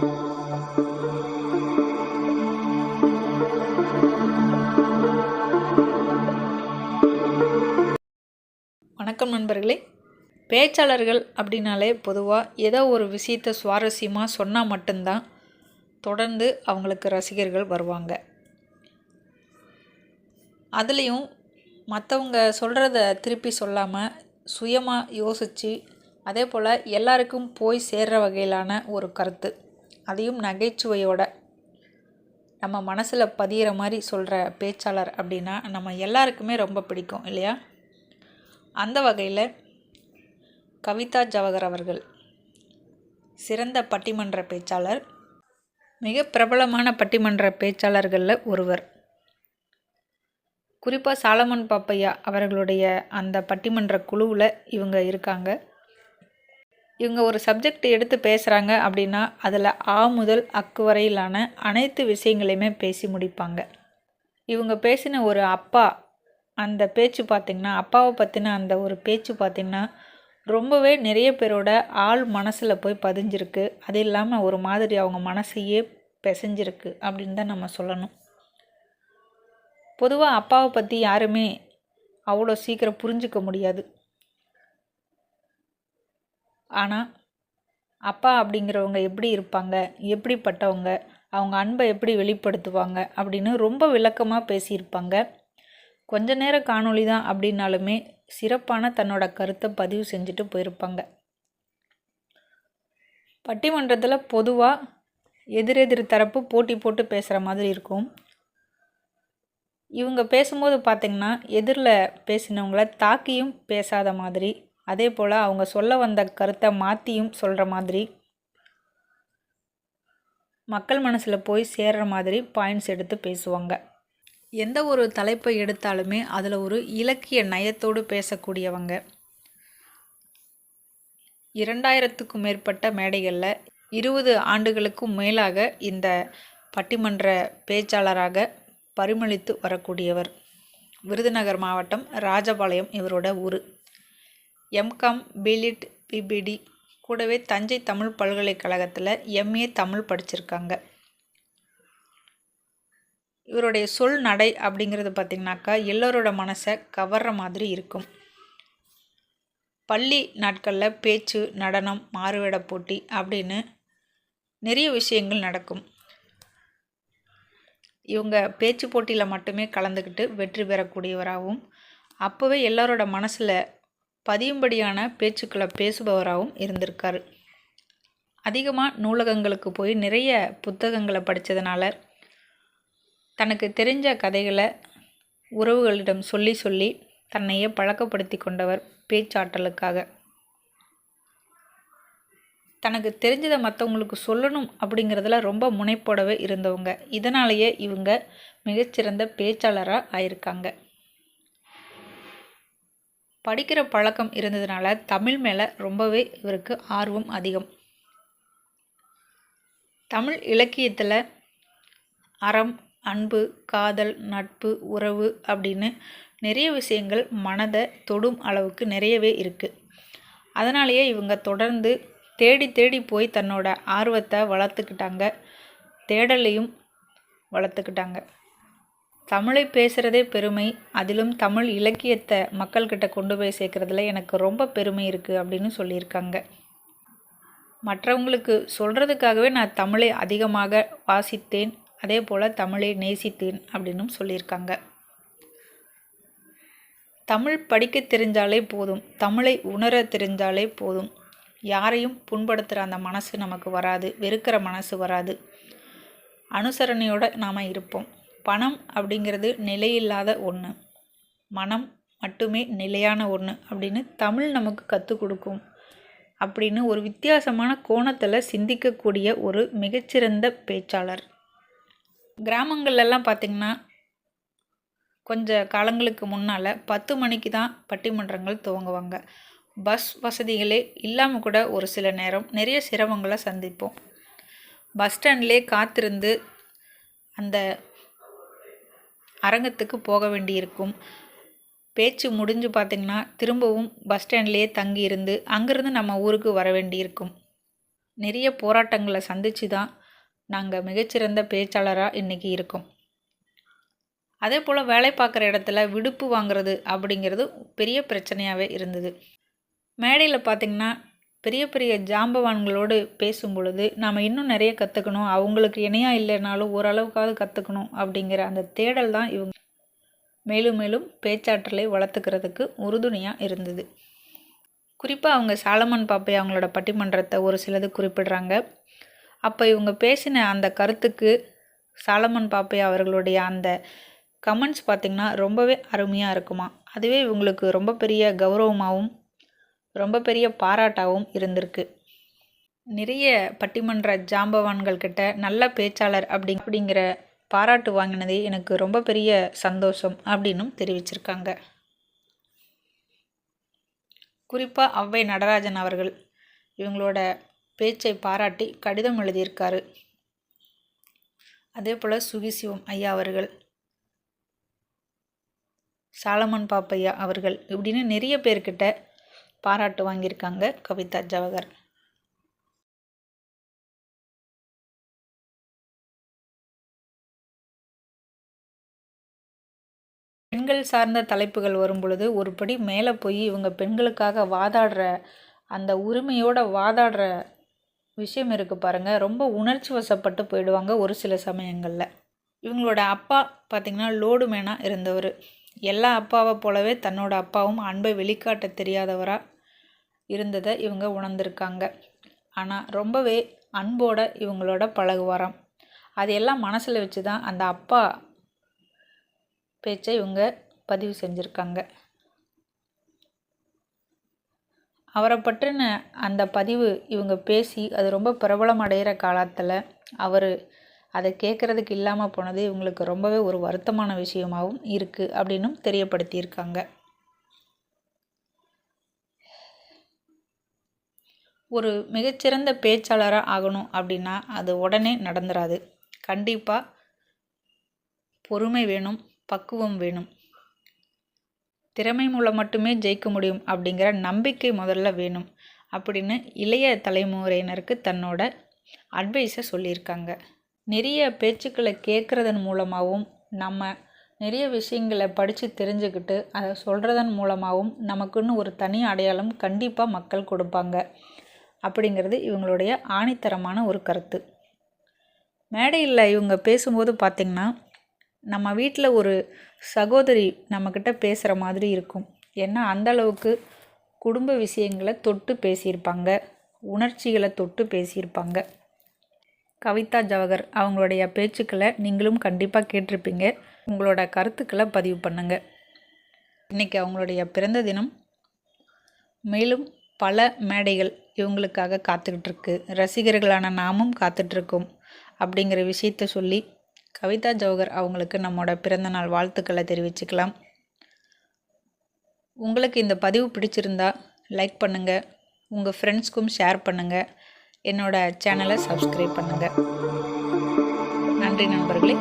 வணக்கம் நண்பர்களே. பேச்சாளர்கள் அப்படின்னாலே பொதுவாக ஏதோ ஒரு விஷயத்தை சுவாரஸ்யமாக சொன்னால் மட்டும்தான் தொடர்ந்து அவங்களுக்கு ரசிகர்கள் வருவாங்க. அதுலேயும் மற்றவங்க சொல்கிறத திருப்பி சொல்லாமல் சுயமாக யோசித்து அதே போல் எல்லாருக்கும் போய் சேர்ற வகையிலான ஒரு கருத்து. அதையும் நகைச்சுவையோட நம்ம மனசில் பதியிற மாதிரி சொல்கிற பேச்சாளர் அப்படின்னா நம்ம எல்லாருக்குமே ரொம்ப பிடிக்கும் இல்லையா? அந்த வகையில் கவிதா ஜவஹர் அவர்கள் சிறந்த பட்டிமன்ற பேச்சாளர் மிக பிரபலமான பட்டிமன்ற பேச்சாளர்களில் ஒருவர். குறிப்பாக சாலமன் பாப்பையா அவர்களுடைய அந்த பட்டிமன்ற குழுவில் இவங்க இருக்காங்க. இவங்க ஒரு சப்ஜெக்ட் எடுத்து பேசுகிறாங்க அப்படின்னா அதில் ஆ முதல் அக்கு வரையிலான அனைத்து விஷயங்களையுமே பேசி முடிப்பாங்க. இவங்க பேசின ஒரு அப்பா அந்த பேச்சு பார்த்திங்கன்னா அப்பாவை பற்றின அந்த ஒரு பேச்சு பார்த்திங்கன்னா ரொம்பவே நிறைய பேரோட ஆள் மனசில் போய் பதிஞ்சிருக்கு. அது இல்லாமல் ஒரு மாதிரி அவங்க மனசையே பிசைஞ்சிருக்கு அப்படின்னு தான் நம்ம சொல்லணும். பொதுவாக அப்பாவை பற்றி யாருமே அவ்வளோ சீக்கிரம் புரிஞ்சிக்க முடியாது. ஆனால் அப்பா அப்படிங்கிறவங்க எப்படி இருப்பாங்க? எப்படிப்பட்டவங்க? அவங்க அன்பை எப்படி வெளிப்படுத்துவாங்க? அப்படின்னு ரொம்ப விளக்கமாக பேசியிருப்பாங்க. கொஞ்ச நேர காணொளி தான் அப்படின்னாலுமே சிறப்பான தன்னோட கருத்தை பதிவு செஞ்சுட்டு போயிருப்பாங்க. பட்டிமன்றத்தில் பொதுவாக எதிரெதிர் தரப்பு போட்டி போட்டு பேசுகிற மாதிரி இருக்கும். இவங்க பேசும்போது பார்த்திங்கன்னா எதிரில் பேசினவங்கள தாக்கியும் பேசாத மாதிரி அதே போல் அவங்க சொல்ல வந்த கருத்தை மாற்றியும் சொல்கிற மாதிரி மக்கள் மனசில் போய் சேர்கிற மாதிரி பாயிண்ட்ஸ் எடுத்து பேசுவாங்க. எந்த ஒரு தலைப்பை எடுத்தாலுமே அதில் ஒரு இலக்கிய நயத்தோடு பேசக்கூடியவங்க. இரண்டாயிரத்துக்கும் மேற்பட்ட மேடைகளில் இருபது ஆண்டுகளுக்கும் மேலாக இந்த பட்டிமன்ற பேச்சாளராக பரிமளித்து வரக்கூடியவர். விருதுநகர் மாவட்டம் ராஜபாளையம் இவரோட ஊர். M Com B Litt BPT. கூடவே தஞ்சை தமிழ் பல்கலைக்கழகத்தில் எம்ஏ தமிழ் படிச்சிருக்காங்க. இவருடைய சொல் நடை அப்படிங்கிறது பார்த்திங்கனாக்கா எல்லோரோட மனசை கவர்ற மாதிரி இருக்கும். பள்ளி நாட்களில் பேச்சு நடனம் மாறுவேட போட்டி அப்படின்னு நிறைய விஷயங்கள் நடக்கும். இவங்க பேச்சு போட்டியில் மட்டுமே கலந்துக்கிட்டு வெற்றி பெறக்கூடியவராகவும் அப்போவே எல்லாரோட மனசில் பதியும்படியான பேச்சுக்களை பேசுபவராகவும் இருந்திருக்கார். அதிகமாக நூலகங்களுக்கு போய் நிறைய புத்தகங்களை படித்ததுனால தனக்கு தெரிஞ்ச கதைகளை உறவுகளிடம் சொல்லி சொல்லி தன்னையே பழக்கப்படுத்தி கொண்டவர் பேச்சாற்றலுக்காக. தனக்கு தெரிஞ்சதை மற்றவங்களுக்கு சொல்லணும் அப்படிங்கிறதுல ரொம்ப முனைப்போடவே இருந்தவங்க. இதனாலேயே இவங்க மிகச்சிறந்த பேச்சாளராக ஆயிருக்காங்க. படிக்கிற பழக்கம் இருந்ததுனால தமிழ் மேலே ரொம்பவே இவருக்கு ஆர்வம் அதிகம். தமிழ் இலக்கியத்தில் அறம் அன்பு காதல் நட்பு உறவு அப்படின்னு நிறைய விஷயங்கள் மனதை தொடும் அளவுக்கு நிறையவே இருக்குது அதனாலேயே இவங்க தொடர்ந்து தேடி தேடி போய் தன்னோட ஆர்வத்தை வளர்த்துக்கிட்டாங்க. தேடலையும் வளர்த்துக்கிட்டாங்க. தமிழை பேசுகிறதே பெருமை. அதிலும் தமிழ் இலக்கியத்தை மக்கள்கிட்ட கொண்டு போய் சேர்க்குறதுல எனக்கு ரொம்ப பெருமை இருக்குது அப்படின்னு சொல்லியிருக்காங்க. மற்றவங்களுக்கு சொல்கிறதுக்காகவே நான் தமிழை அதிகமாக வாசித்தேன். அதே போல் தமிழை நேசித்தேன் அப்படின்னும் சொல்லியிருக்காங்க. தமிழ் படிக்க தெரிஞ்சாலே போதும். தமிழை உணர தெரிஞ்சாலே போதும். யாரையும் புண்படுத்துகிற அந்த மனசு நமக்கு வராது. வெறுக்கிற மனசு வராது. அனுசரணையோடு நாம் இருப்போம். பணம் அப்படிங்கிறது நிலையில்லாத ஒன்று மனம் மட்டுமே நிலையான ஒன்று அப்படின்னு தமிழ் நமக்கு கற்றுக் கொடுக்கும். அப்படின்னு ஒரு வித்தியாசமான கோணத்தில் சிந்திக்கக்கூடிய ஒரு மிகச்சிறந்த பேச்சாளர். கிராமங்கள்லாம் பார்த்திங்கன்னா கொஞ்ச காலங்களுக்கு முன்னால் பத்து மணிக்கு தான் பட்டிமன்றங்கள் துவங்குவாங்க. பஸ் வசதிகளே இல்லாமல் கூட ஒரு சில நேரம் நிறைய சிரமங்களை சந்திப்போம். பஸ் ஸ்டாண்ட்லேயே காத்திருந்து அந்த அரங்கத்துக்கு போக வேண்டியிருக்கும். பேச்சு முடிஞ்சு பார்த்திங்கன்னா திரும்பவும் பஸ் ஸ்டாண்ட்லேயே தங்கி இருந்து அங்கேருந்து நம்ம ஊருக்கு வர வேண்டியிருக்கும். நிறைய போராட்டங்களை சந்தித்து தான் நாங்கள் மிகச்சிறந்த பேச்சாளராக இன்றைக்கி இருக்கோம். அதே போல் வேலை பார்க்குற இடத்துல விடுப்பு வாங்குறது அப்படிங்கிறது பெரிய பிரச்சனையாகவே இருந்தது. மேடையில் பார்த்திங்கன்னா பெரிய பெரிய ஜாம்பவான்களோடு பேசும் பொழுது நாம் இன்னும் நிறைய கற்றுக்கணும் அவங்களுக்கு இணையாக இல்லைனாலும் ஓரளவுக்காவது கற்றுக்கணும் அப்படிங்கிற அந்த தேடல் தான் இவங்க. மேலும் மேலும் பேச்சாற்றலை வளர்த்துக்கிறதுக்கு உறுதுணையாக இருந்தது. குறிப்பாக அவங்க சாலமன் பாப்பை அவங்களோட பட்டிமன்றத்தை ஒரு சிலது குறிப்பிடுறாங்க. அப்போ இவங்க பேசின அந்த கருத்துக்கு சாலமன் பாப்பை அவர்களுடைய அந்த கமெண்ட்ஸ் பார்த்திங்கன்னா ரொம்பவே அருமையாக இருக்குமா. அதுவே இவங்களுக்கு ரொம்ப பெரிய கௌரவமாகவும் ரொம்ப பெரிய பாராட்டாகவும் இருந்திருக்கு. நிறைய பட்டிமன்ற ஜாம்பவான்கள் கிட்ட நல்ல பேச்சாளர் அப்படி அப்படிங்கிற பாராட்டு வாங்கினதே எனக்கு ரொம்ப பெரிய சந்தோஷம் அப்படின்னும் தெரிவிச்சிருக்காங்க. குறிப்பாக அவ்வை நடராஜன் அவர்கள் இவங்களோட பேச்சை பாராட்டி கடிதம் எழுதியிருக்காரு. அதே போல் சுகிசிவம் ஐயா அவர்கள் சாலமன் பாப்பையா அவர்கள் இப்படின்னு நிறைய பேர்கிட்ட பாராட்டு வாங்கியிருக்காங்க கவிதா ஜவஹர். பெண்கள் சார்ந்த தலைப்புகள் வரும்பொழுது ஒரு படி மேலே போய் இவங்க பெண்களுக்காக வாதாடுற அந்த உரிமையோட வாதாடுற விஷயம் இருக்குது பாருங்கள் ரொம்ப உணர்ச்சி வசப்பட்டு போயிடுவாங்க ஒரு சில சமயங்களில். இவங்களோட அப்பா பார்த்திங்கன்னா லோடு மேனாக இருந்தவர். எல்லா அப்பாவை போலவே தன்னோட அப்பாவும் அன்பை வெளிக்காட்ட தெரியாதவராக இருந்ததை இவங்க உணர்ந்திருக்காங்க. ஆனால் ரொம்பவே அன்போட இவங்களோட பழகுவாராம். அதையெல்லாம் மனசில் வச்சு தான் அந்த அப்பா பேச்சை இவங்க பதிவு செஞ்சுருக்காங்க. அவரை பற்றின அந்த பதிவு இவங்க பேசி அது ரொம்ப பிரபலம் அடைகிற காலத்தில் அவர் அதை கேட்குறதுக்கு இல்லாமல் போனது இவங்களுக்கு ரொம்பவே ஒரு வருத்தமான விஷயமாகவும் இருக்குது அப்படின்னும் தெரியப்படுத்தியிருக்காங்க. ஒரு மிகச்சிறந்த பேச்சாளராக ஆகணும் அப்படின்னா அது உடனே நடந்துராது. கண்டிப்பாக பொறுமை வேணும் பக்குவம் வேணும். திறமை மூலம் மட்டுமே ஜெயிக்க முடியும் அப்படிங்கிற நம்பிக்கை முதல்ல வேணும் அப்படின்னு இளைய தலைமுறையினருக்கு தன்னோட அட்வைஸை சொல்லியிருக்காங்க. நிறைய பேச்சுக்களை கேட்குறதன் மூலமாகவும் நம்ம நிறைய விஷயங்களை படித்து தெரிஞ்சுக்கிட்டு அதை சொல்கிறதன் மூலமாகவும் நமக்குன்னு ஒரு தனி அடையாளம் கண்டிப்பாக மக்கள் கொடுப்பாங்க. அப்படிங்கிறது இவங்களுடைய ஆணித்தரமான ஒரு கருத்து. மேடையில் இவங்க பேசும்போது பார்த்திங்கன்னா நம்ம வீட்டில் ஒரு சகோதரி நம்மக்கிட்ட பேசுகிற மாதிரி இருக்கும். ஏன்னா அந்தளவுக்கு குடும்ப விஷயங்களை தொட்டு பேசியிருப்பாங்க. உணர்ச்சிகளை தொட்டு பேசியிருப்பாங்க. கவிதா ஜவஹர் அவங்களுடைய பேச்சுக்களை நீங்களும் கண்டிப்பாக கேட்டிருப்பீங்க. உங்களோட கருத்துக்களை பதிவு பண்ணுங்கள் இன்றைக்கி அவங்களுடைய பிறந்த தினம். மேலும் பல மேடைகள் இவங்களுக்காக காத்துக்கிட்டு இருக்கு ரசிகர்களான நாமும் காத்துட்ருக்கோம் அப்படிங்கிற விஷயத்த சொல்லி கவிதா ஜவஹர் அவங்களுக்கு நம்மளோட பிறந்தநாள் வாழ்த்துக்களை தெரிவிச்சுக்கலாம். உங்களுக்கு இந்த பதிவு பிடிச்சிருந்தா லைக் பண்ணுங்கள் உங்கள் ஃப்ரெண்ட்ஸ்க்கும் ஷேர் பண்ணுங்கள் என்னோடய சேனலை சப்ஸ்கிரைப் பண்ணுங்கள் நன்றி நண்பர்களே.